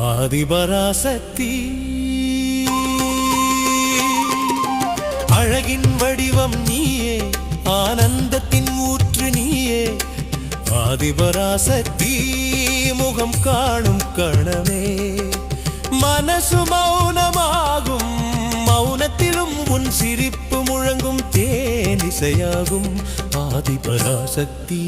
ஆதிபராசக்தி. அழகின் வடிவம் நீயே ஆனந்தத்தின் ஊற்று நீயே. ஆதிபராசக்தி முகம் காணும் கணமே. மனசு மௌனமாகும் மௌனத்திலும் உன் சிரிப்பு முழங்கும் தேனிசையாகும் ஆதிபராசக்தி.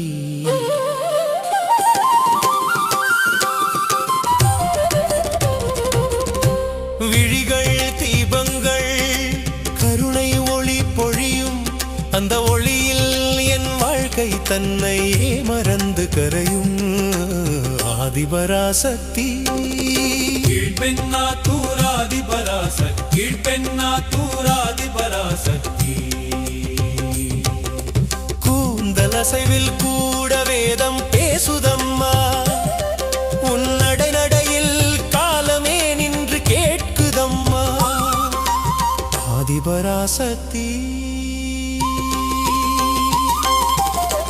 அந்த ஒளியில் என் வாழ்க்கை தன்னை மறந்து கரையும் ஆதிபராசக்தி. கீழ்பெண்ணா தூராதி கீழ்பெண்ணா தூராதிபராசக்தி கூந்தல் அசைவில் கூட வேதம் பேசுதம்மா. உன் நடையில் காலமே நின்று கேட்குதம்மா. ஆதிபராசக்தி.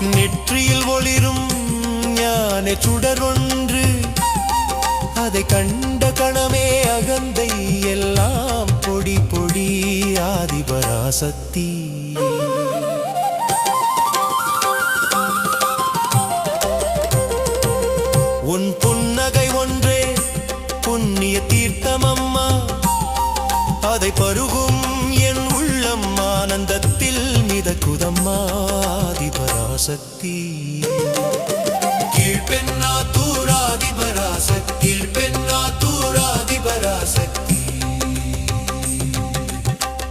நெற்றியில் ஒளிரும் ஞான சுடர் ஒன்று அதை கண்ட கணமே அகந்தை எல்லாம் பொடி பொடி ஆதிபராசக்தி. உன் புன்னகை ஒன்றே புண்ணிய தீர்த்தம் அம்மா அதை பருகும் என் உள்ளம் ஆனந்தத்தில் மிதக்குதம்மா பராசக்தி கீழ்பெண்ணா தூராதி பராசக்தி கீழ்பெண்ணா தூராதி பராசக்தி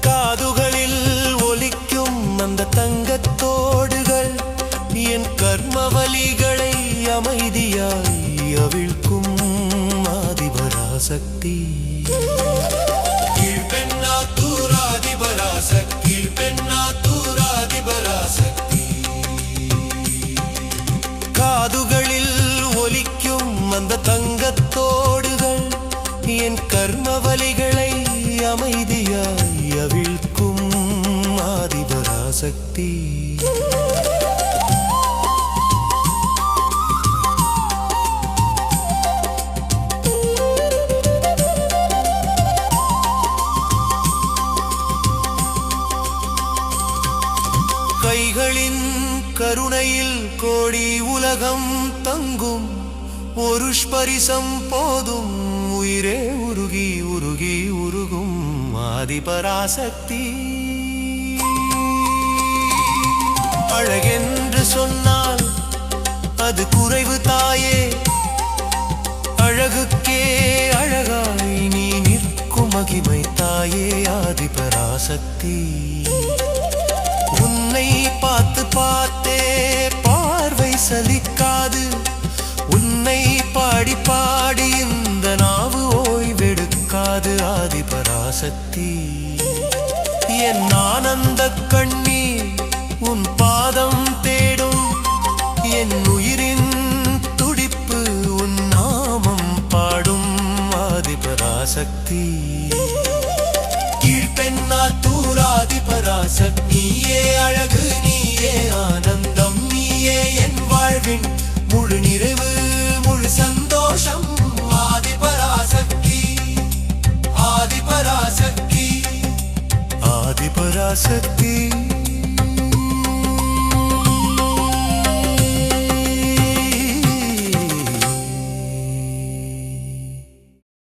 காதுகளில் ஒலிக்கும் அந்த தங்கத்தோடுகள் என் கர்மவலிகளை அமைதியாய் அவிழ்க்கும் ஆதிபராசக்தி. என் கர்மவலிகளை அமைதியாய் அவிழ்க்கும் ஆதிபராசக்தி. கைகளின் கருணையில் கோடி உலகம் தங்கும் ஒரு ஸ்பரிசம் போதும் அதிபராசக்தி. அழகென்று சொன்னால் அது குறைவு தாயே. அழகுக்கே அழகாய் நீ நிற்கும் மகிமை தாயே ஆதிபராசக்தி உன்னை பார்த்து சக்தி. என் ஆனந்த கண்ணீர் உன் பாதம் தேடும். என் உயிரின் துடிப்பு உன் நாமம் பாடும். ஆதிபராசக்தி. கீழ்பெண்ணா தூராதிபராசக்தி. ஆதி பராசக்தி ஆதிபராசக்தி